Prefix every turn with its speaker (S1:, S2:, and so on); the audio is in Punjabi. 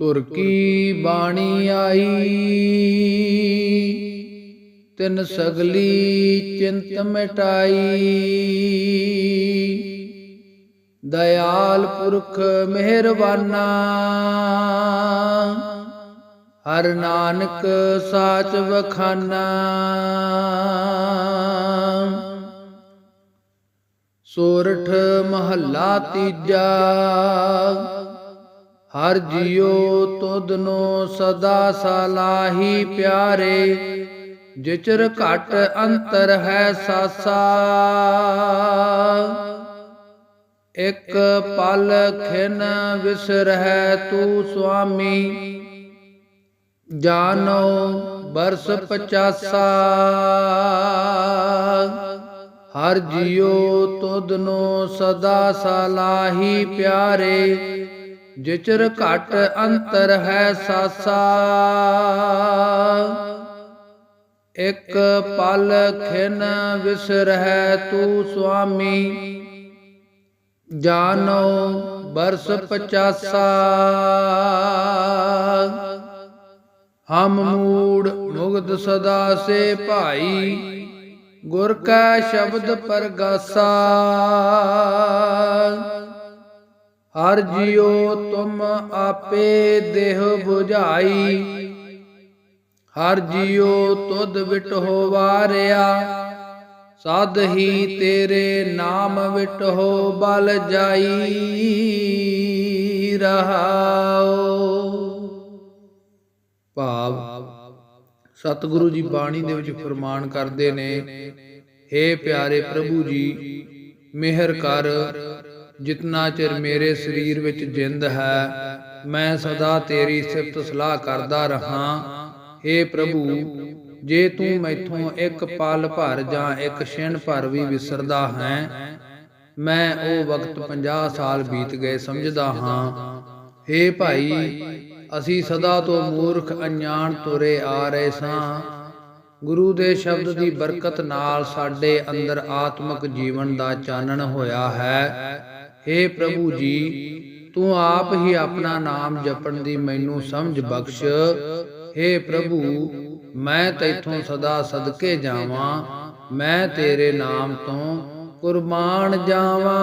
S1: ਤੁਰ ਕੀ ਬਾਣੀ ਆਈ? ਤਿਨ ਸਗਲੀ ਚਿੰਤ ਮਿਟਾਈ। ਦਇਆਲ ਪੁਰਖ ਮਿਹਰਬਾਨਾ। ਹਰ ਨਾਨਕ ਸਾਚ ਵਖਾਨਾ। ਸੋਰਠ ਮਹੱਲਾ ਤੀਜਾ। ਹਰ ਜਿਉ ਤੁਧਨੋ ਸਦਾ ਸਲਾਹੀ ਪਿਆਰੇ, ਜਿਚਰ ਘਟ ਅੰਤਰ ਹੈ ਸਾਸਾ। ਇਕ ਪਲ ਖਿਨ ਵਿਸਰਹਿ ਤੂ ਸੁਆਮੀ, ਜਾਨੋ ਬਰਸ ਪਚਾਸਾ। ਹਰ ਜਿਉ ਤੁਧਨੋ ਸਦਾ ਸਲਾਹੀ ਪਿਆਰੇ ਜਿਚਰ ਘਟ ਅੰਤਰ ਹੈ ਸਾਸਾ। ਇਕ ਪਲ ਖਿਨ ਵਿਸਰਹਿ ਤੂ ਸੁਆਮੀ। ਜਾਨੋ ਬਰਸ ਪਚਾਸਾ। ਹਮ ਮੂੜ ਮੁਗਧ ਸਦਾ ਸੇ ਭਾਈ। ਗੁਰ ਕਾ ਸ਼ਬਦ ਪਰਗਾਸਾ। ਹਰ ਜਿਉ ਤੁਮ ਆਪੇ ਦੇਹ 부ਝਾਈ ਹਰ ਜਿਉ ਤੁਧ ਵਿਟਹੁ ਵਾਰਿਆ। ਸਦ ਹੀ ਤੇਰੇ ਨਾਮ ਵਿਟਹੁ ਬਲ ਜਾਈ ਰਹਾਉ। ਭਾਵ, ਸਤਿਗੁਰੂ ਜੀ ਬਾਣੀ ਦੇ ਵਿੱਚ ਫਰਮਾਨ ਕਰਦੇ ਨੇ हे ਪਿਆਰੇ ਪ੍ਰਭੂ ਜੀ, ਮਿਹਰ ਕਰ ਜਿਤਨਾ ਚਿਰ ਮੇਰੇ ਸਰੀਰ ਵਿੱਚ ਜਿੰਦ ਹੈ, ਮੈਂ ਸਦਾ ਤੇਰੀ ਸਿਫਤ ਸਲਾਹ ਕਰਦਾ ਰਹਾ। हे ਪ੍ਰਭੂ, ਜੇ ਤੂੰ ਮੈਥੋਂ ਇੱਕ ਪਲ ਭਰ ਜਾਂ ਇੱਕ ਛਿਣ ਭਰ ਵੀ ਵਿਸਰਦਾ ਹੈ, ਮੈਂ ਉਹ ਵਕਤ 50 ਸਾਲ ਬੀਤ ਗਏ ਸਮਝਦਾ ਹਾਂ। हे ਭਾਈ, ਅਸੀਂ ਸਦਾ ਤੋਂ ਮੂਰਖ, ਅਣਜਾਣ, ਤੁਰੇ ਆ ਰਹੇ ਸਾਂ। ਗੁਰੂ ਦੇ ਸ਼ਬਦ ਦੀ ਬਰਕਤ ਨਾਲ ਸਾਡੇ ਅੰਦਰ ਆਤਮਿਕ ਜੀਵਨ ਦਾ ਚਾਨਣ ਹੋਇਆ ਹੈ। हे ਪ੍ਰਭੂ ਜੀ, ਤੂੰ ਆਪ ਹੀ ਆਪਣਾ ਨਾਮ ਜਪਣ ਦੀ ਮੈਨੂੰ ਸਮਝ ਬਖਸ਼। हे ਪ੍ਰਭੂ, ਮੈਂ ਤੈਥੋਂ ਸਦਾ ਸਦਕੇ ਜਾਵਾਂ, ਮੈਂ ਤੇਰੇ ਨਾਮ ਤੋਂ ਕੁਰਬਾਨ ਜਾਵਾਂ।